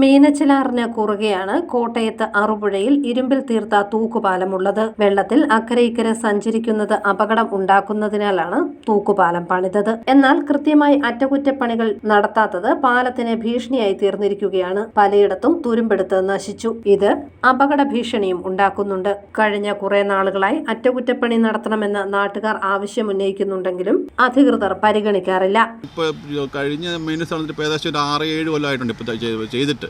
മീനച്ചിലാറിന് കുറുകെയാണ് കോട്ടയത്ത് അറുപുഴയിൽ ഇരുമ്പിൽ തീർത്ത തൂക്കുപാലമുള്ളത്. വെള്ളത്തിൽ അക്കരെ ഇക്കരെ സഞ്ചരിക്കുന്നത് അപകടം ഉണ്ടാക്കുന്നതിനാലാണ് തൂക്കുപാലം പണിതത്. എന്നാൽ കൃത്യമായി അറ്റകുറ്റപ്പണികൾ നടത്താത്തത് പാലത്തിന് ഭീഷണിയായി തീർന്നിരിക്കുകയാണ്. പലയിടത്തും തുരുമ്പെടുത്ത് നശിച്ചു. ഇത് അപകട ഭീഷണിയും ഉണ്ടാക്കുന്നുണ്ട്. കഴിഞ്ഞ കുറെ നാളുകളായി അറ്റകുറ്റപ്പണി നടത്തണമെന്ന് നാട്ടുകാർ ആവശ്യമുന്നയിക്കുന്നുണ്ടെങ്കിലും അധികൃതർ പരിഗണിക്കാറില്ല. ഇപ്പോൾ കഴിഞ്ഞ വന്നിട്ട് ഇപ്പോൾ ഏകദേശം ഒരു ആറ് ഏഴ് കൊല്ലമായിട്ടുണ്ട് ഇപ്പോൾ ചെയ്തിട്ട്.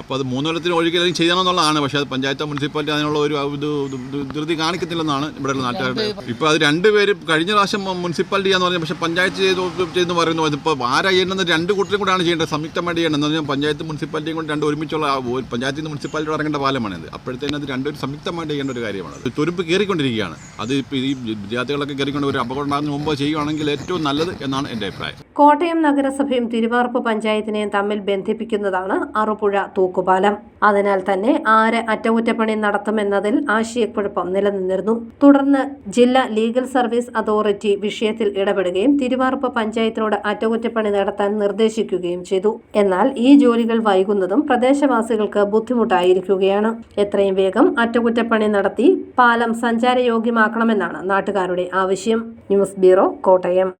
അപ്പോൾ അത് മൂന്ന് കൊല്ലത്തിന് ഒഴിക്കലും ചെയ്യണമെന്നുള്ളതാണ്. പക്ഷേ അത് പഞ്ചായത്ത് മുനിസിപ്പാലിറ്റി അതിനുള്ള ഒരു ഇത് ധൃതി കാണിക്കത്തില്ലെന്നാണ് ഇവിടെ നാട്ടുകാരുടെ ഇപ്പോൾ അത് രണ്ടുപേരും പേര് കഴിഞ്ഞ പ്രാവശ്യം മുനിസിപ്പാലിറ്റി എന്ന് പറഞ്ഞു. പക്ഷേ പഞ്ചായത്ത് ചെയ്തു ചെയ്തെന്ന് പറയുന്നു. അതിപ്പോൾ ആരാ ചെയ്യേണ്ടത് രണ്ട് കൂട്ടരും കൂടെയാണ് ചെയ്യേണ്ടത്. സംയുക്തമായിട്ട് ചെയ്യേണ്ടത്. എന്ന് പറഞ്ഞാൽ പഞ്ചായത്ത് മുനിസിപ്പാലിറ്റിയും കൂടി രണ്ട് ഒരുമിച്ചുള്ള പഞ്ചായത്തിൽ നിന്ന് മുനിസിപ്പാലിറ്റി ഇറങ്ങേണ്ട പാലമാണിത് അപ്പോഴത്തേനും അത് രണ്ടുപേരും സംയുക്തമായിട്ട് ചെയ്യേണ്ട ഒരു കാര്യമാണ് തുരുപ്പ് തുരുമ്പ് കയറിക്കൊണ്ടിരിക്കുകയാണ് അത് ഇപ്പോൾ ഈ വിദ്യാർത്ഥികളൊക്കെ കയറിക്കൊണ്ട് ഒരു അപകടം ഉണ്ടാകുന്ന മുമ്പ് ചെയ്യുകയാണെങ്കിൽ ഏറ്റവും നല്ലത് എന്നാണ് എന്റെ അഭിപ്രായം. കോട്ടയം നഗരസഭയും തിരുവാർപ്പ് പഞ്ചായത്തിനെയും തമ്മിൽ ബന്ധിപ്പിക്കുന്നതാണ് അറുപുഴ തൂക്കുപാലം. അതിനാൽ തന്നെ ആര് അറ്റകുറ്റപ്പണി നടത്തുമെന്നതിൽ ആശയക്കുഴപ്പം നിലനിന്നിരുന്നു. തുടർന്ന് ജില്ലാ ലീഗൽ സർവീസ് അതോറിറ്റി വിഷയത്തിൽ ഇടപെടുകയും തിരുവാർപ്പ് പഞ്ചായത്തിനോട് അറ്റകുറ്റപ്പണി നടത്താൻ നിർദ്ദേശിക്കുകയും ചെയ്തു. എന്നാൽ ഈ ജോലികൾ വൈകുന്നതും പ്രദേശവാസികൾക്ക് ബുദ്ധിമുട്ടായിരിക്കുകയാണ്. എത്രയും വേഗം അറ്റകുറ്റപ്പണി നടത്തി പാലം സഞ്ചാരയോഗ്യമാക്കണമെന്നാണ് നാട്ടുകാരുടെ ആവശ്യം. News bureau Kottayam.